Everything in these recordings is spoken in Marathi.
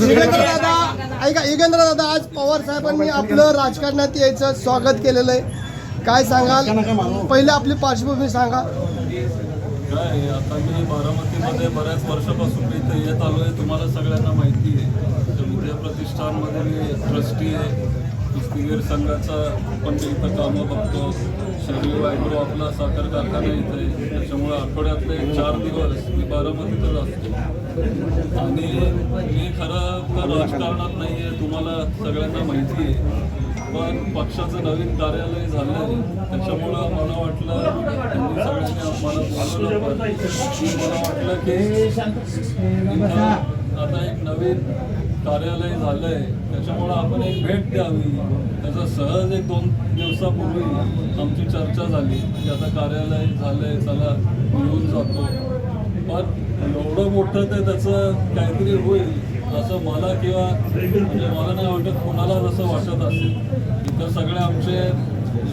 युगेंद्र दादा ऐका युगेंद्र दादा आज पवार साहेबांनी आपलं राजकारणात यायचं स्वागत केलेलं आहे. काय सांगाल? पहिले आपली पार्श्वभूमी सांगा. काय आता मी बारामतीमध्ये बऱ्याच वर्षापासून मी इथे येत आलो आहे तुम्हाला सगळ्यांना माहिती आहे. तर विद्या प्रतिष्ठानमध्ये मी ट्रस्टी आहे. कुस्तीगीर संघाचा पण मी इथं कामं बघतो. शरीर ॲग्रो आपला साखर कारखाना इथे आहे. त्याच्यामुळे आठवड्यातले चार दिवस मी बारामतीतच असतो आणि मी खरं तर राजकारणात नाही आहे तुम्हाला सगळ्यांना माहिती आहे पण पक्षाचं नवीन कार्यालय झालं आहे त्याच्यामुळं मला वाटलं त्यांनी सगळ्यांनी आम्हाला मला वाटलं की आता एक नवीन कार्यालय झालं आहे त्याच्यामुळं आपण एक भेट द्यावी. त्याचं सहज एक दोन दिवसापूर्वी आमची चर्चा झाली की आता कार्यालय झालं आहे चला येऊन जातो. पण एवढं मोठं ते त्याचं काहीतरी होईल असं मला किंवा म्हणजे मला नाही वाटत कोणाला जसं वाटत असेल. इतर सगळे आमचे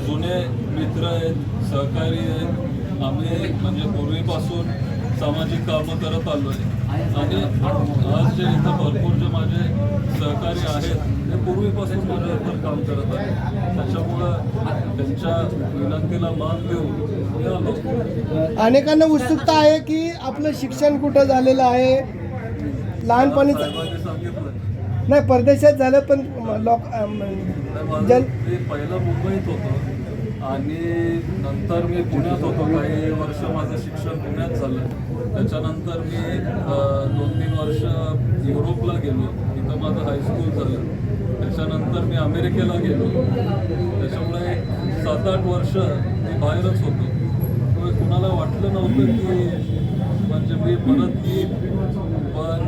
जुने मित्र आहेत सहकारी आहेत. आम्ही म्हणजे पूर्वीपासून सामाजिक कामं करत आलो आहे. आणि आज जे इथं भरपूर जे माझे सहकारी आहेत ते पूर्वीपासून माझ्याबरोबर काम करत आहेत. त्याच्यामुळं त्यांच्या विनंतीला मान देऊन मी आलो. अनेकांना उत्सुकता आहे की आपलं शिक्षण कुठं झालेलं आहे? लहानपणीच सांगितलं. नाही परदेशात झालं पण लोक जन पहिलं मुंबईत होतो. आणि नंतर मी पुण्यात होतो. काही वर्ष माझं शिक्षण पुण्यात झालं. त्याच्यानंतर मी दोन तीन वर्ष युरोपला गेलो. तिथं माझं हायस्कूल झालं. त्याच्यानंतर मी अमेरिकेला गेलो. त्याच्यामुळे सात आठ वर्ष मी बाहेरच होतो. त्यामुळे कुणाला वाटलं नव्हतं की म्हणजे मी परत येईन. पण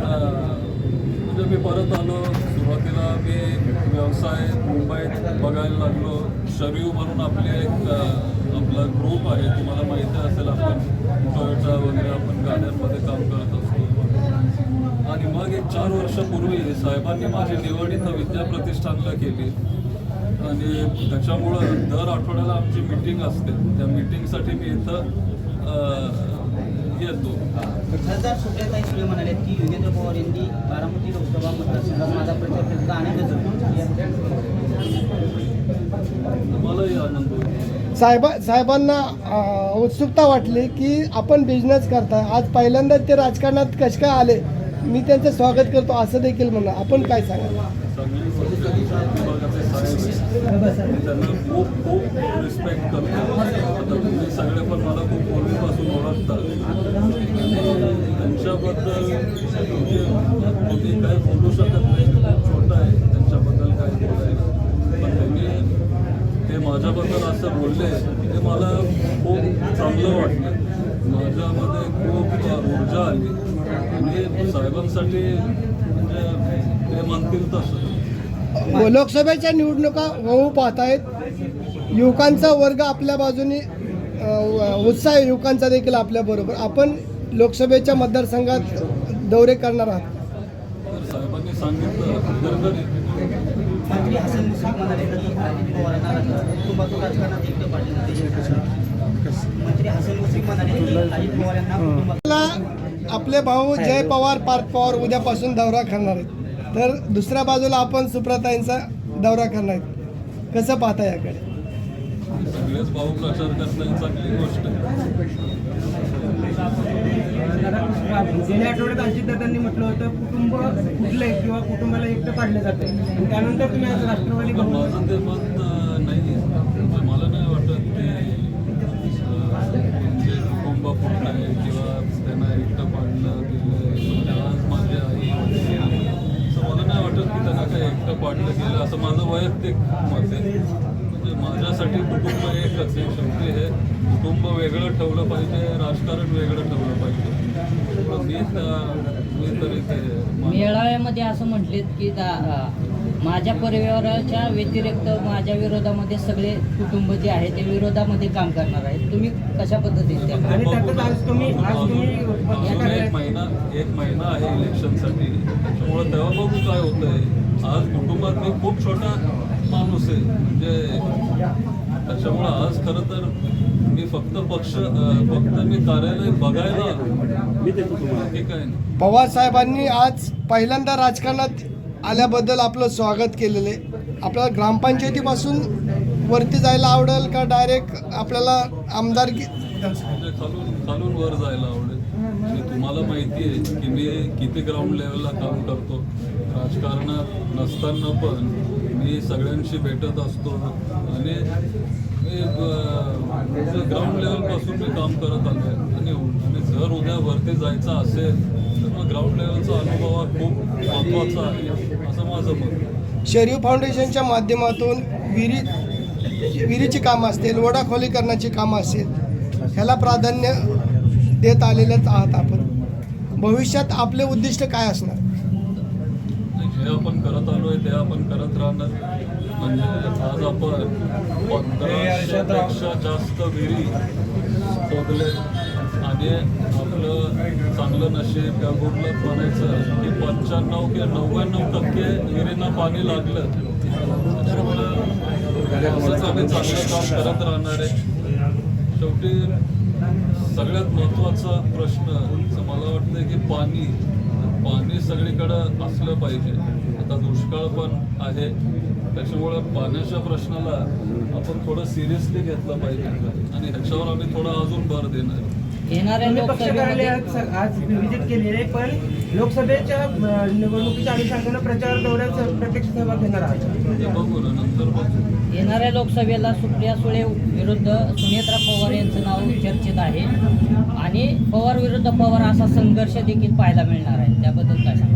म्हणजे मी परत आलो. सुरुवातीला मी व्यवसाय मुंबईत बघायला लागलो. शरीव म्हणून आपले एक आपला ग्रुप आहे. तुम्हाला माहिती असेल आपण टोयोटा वगैरे आपण गाड्यांमध्ये काम करत असतो. आणि मग एक चार वर्षापूर्वी साहेबांनी माझी निवड इथं विद्या प्रतिष्ठानला केली. आणि त्याच्यामुळं दर आठवड्याला आमची मीटिंग असते. त्या मीटिंगसाठी मी इथं खासदार सुप्रियाताई सुळे म्हणाले की योगेंद्र पवार यांनी बारामती लोकसभा मतदारसंघात माझा प्रचार केला साहेबा साहेबांना उत्सुकता वाटली की आपण बिझनेस करताय. आज पहिल्यांदाच ते राजकारणात कसे काय आले मी त्यांचं स्वागत करतो असं देखील म्हणा. आपण काय सांगा त्यांना खूप खूप रिस्पेक्ट करतो. सगळे पण मला खूप पूर्वीपासून ओळखतात त्यांच्याबद्दल म्हणजे मी काय बोलू शकत नाही खूप छोटं आहे त्यांच्याबद्दल काय बोलायला पण त्यांनी ते माझ्याबद्दल असं बोलले ते मला खूप चांगलं वाटलं माझ्यामध्ये खूप ऊर्जा आली आणि साहेबांसाठी म्हणजे ते म्हणतील तसं लोकसभेच्या निवडणुका होऊ पाहत आहेत युवकांचा वर्ग आपल्या बाजूने उत्साह युवकांचा देखील आपल्या बरोबर. आपण लोकसभेच्या मतदारसंघात दौरे करणार आहात. साहेबांनी सांगितलं आपला भाऊ जय पवार पार्थ पवार उद्यापासून दौरा करणार आहेत. तर दुसऱ्या बाजूला आपण सुप्रताईंचा दौरा करणार आहेत. कसं पाहता याकडे? सगळेच भाऊ प्रचार चांगली गोष्ट? गेल्या आठवड्यात अजितदादांनी म्हटलं होतं कुटुंब कुठलंय किंवा कुटुंबाला एकटं काढलं जाते त्यानंतर तुम्ही आज राष्ट्रवादी नाही म्हणजे मला नाही वाटत ते म्हणजे कुटुंब फुटलं आहे किंवा त्यांना एकटं पाडलं माझी आई असं मला नाही वाटत की त्यांना काही एकटं पाडलं गेलं. असं माझं वैयक्तिक मत आहे. म्हणजे माझ्यासाठी कुटुंब एकच आहे. शेवटी हे कुटुंब वेगळं ठेवलं पाहिजे. राजकारण वेगळं ठेवलं पाहिजे त्यामुळं मी त्या- मी तरी ते मानतो. मेळाव्यामध्ये असं म्हटलेत की माझ्या परिवाराच्या व्यतिरिक्त माझ्या विरोधामध्ये सगळे कुटुंब जे आहे ते विरोधामध्ये काम करणार आहेत. तुम्ही कशा पद्धतीने एक महिना एक महिना आहे इलेक्शनसाठी. त्याच्यामुळे तेव्हा बघू काय होतंय. आज कुटुंबात मी खूप छोटा माणूस आहे. म्हणजे त्याच्यामुळं आज खरं तर मी फक्त पक्ष फक्त मी कार्यालय बघायला काय नाही. पवार साहेबांनी आज पहिल्यांदा राजकारणात आल्याबद्दल आपलं स्वागत केलेलं आहे. आपल्याला ग्रामपंचायतीपासून वरती जायला आवडेल का डायरेक्ट आपल्याला आमदारकी म्हणजे खालून खालून वर जायला आवडेल. आणि तुम्हाला माहिती आहे की मी किती ग्राउंड लेवलला काम करतो. राजकारणात नसताना पण मी सगळ्यांशी भेटत असतो. आणि मी ग्राउंड लेवलपासून मी काम करत आलो आहे आणि आणि जर उद्या वरती जायचं असेल तर मग ग्राउंड लेवलचा अनुभव हा खूप महत्त्वाचा आहे असं माझं मत शरीफ फाउंडेशनच्या माध्यमातून विहिरी विहिरीची कामं असतील वडाखोलीकरणाची कामं असतील ह्याला प्राधान्य देत आलेलेच आहात आपण. भविष्यात आपले उद्दिष्ट काय असणार? जे आपण करत आलोय ते आपण करत राहणार. म्हणजे आज आपण पंधराशेपेक्षा जास्त विहिरी शोधले आणि आपलं चांगलं नशीब त्या गुडलं बनायचं की पंच्याण्णव किंवा नव्याण्णव टक्के विहिरींना पाणी लागलं. त्याच्यामुळं असंच आम्ही चांगलं काम करत राहणार आहे. शेवटी सगळ्यात महत्त्वाचा प्रश्न मला वाटतं की पाणी पाणी सगळीकडं असलं पाहिजे. आता दुष्काळ पण आहे. त्याच्यामुळं पाण्याच्या प्रश्नाला आपण थोडं सिरियसली घेतलं पाहिजे. आणि ह्याच्यावर आम्ही थोडा अजून भर देणार. आहे. येणाऱ्या लोकसभेमध्ये आज व्हिजिट केली आहे पण लोकसभेच्या निवडणुकीच्या अनुषंगानं प्रचार दौऱ्यात प्रत्यक्ष सहभाग घेणार आहात. येणाऱ्या लोकसभेला सुप्रिया सुळे विरुद्ध सुनेत्रा पवार यांचं नाव चर्चेत आहे. आणि पवार विरुद्ध पवार असा संघर्ष देखील पाहायला मिळणार आहे. त्याबद्दल काय सांगा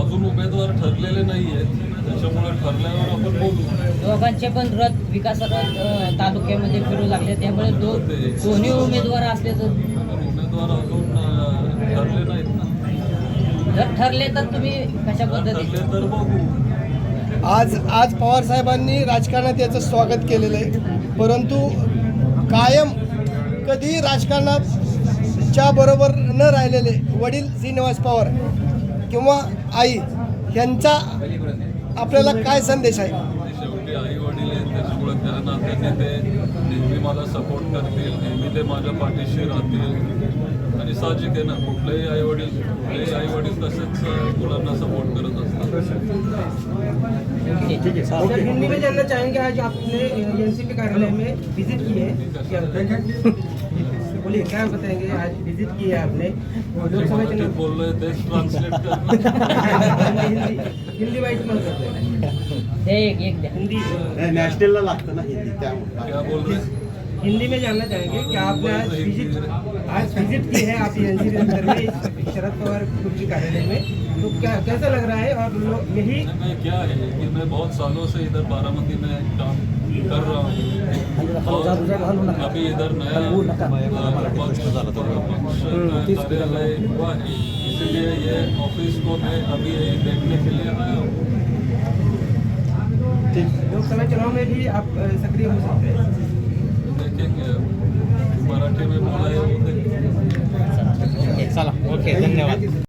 अजून उमेदवार ठरलेले नाही आहेत त्याच्यामुळे ठरल्यावर आपण बोलू. दोघांचे पण रथ विकास रथ अ, तालुक्यामध्ये फिरू लागले. त्यामुळे दो दोन्ही उमेदवार असल्याचं पण उमेदवार अजून अं, ठरले नाहीत ना. जर ठरले तर तुम्ही कशा पद्धतीने ठरले तर बघू. आज आज पवार साहेबांनी राजकारणात याचं स्वागत केलेलं आहे. परंतु कायम कधी राजकारणात च्या बरोबर न राहिलेले वडील श्रीनिवास पवार किंवा आई यांचा आपल्याला काय संदेश आहे? शेवटी आई वडील आहेत त्याच्यामुळे त्या नात्याने ते नेहमी मला सपोर्ट करतील नेहमी ते माझ्या पाठीशी राहतील. आणि साहजिक आहे ना कुठलेही आई वडील कुठलेही आई वडील तसेच मुलांना सपोर्ट करत असतात. सर हिंदी में जानना चाहेंगे आज आपने एनसीपी कार्यालय में विजिट की है. क्या? बोलिए क्या बताएंगे? आज विजिट की है आपने। लोकसभा चुनाव तेच ट्रान्सलेट करणार हिंदी हिंदी वाईट मत करते। हैं एक एक हिंदी नॅशनलला लागतं ना हिंदी त्यामुळे. क्या बोल रहे? हिंदी में जानना चाहेंगे कि आपने आज विज़िट आज विज़िट की है आप एनसीपी अंदर में शरद पवार ग्रुप कार्यालय में। तो क्या कैसा लग रहा है और लोग यही क्या है? कि मैं बहुत सालों से इधर बारामती में काम कर रहा हूँ। अभी इधर नया अ, पक्ष कार्यालय हुआ है। इसलिए ये ऑफ़िस को मैं अभी देखने के लिए आया हूँ। लोकसभा चुनाव में भी आप सक्रिय हो सकते हैं। मराठी चला ओके धन्यवाद.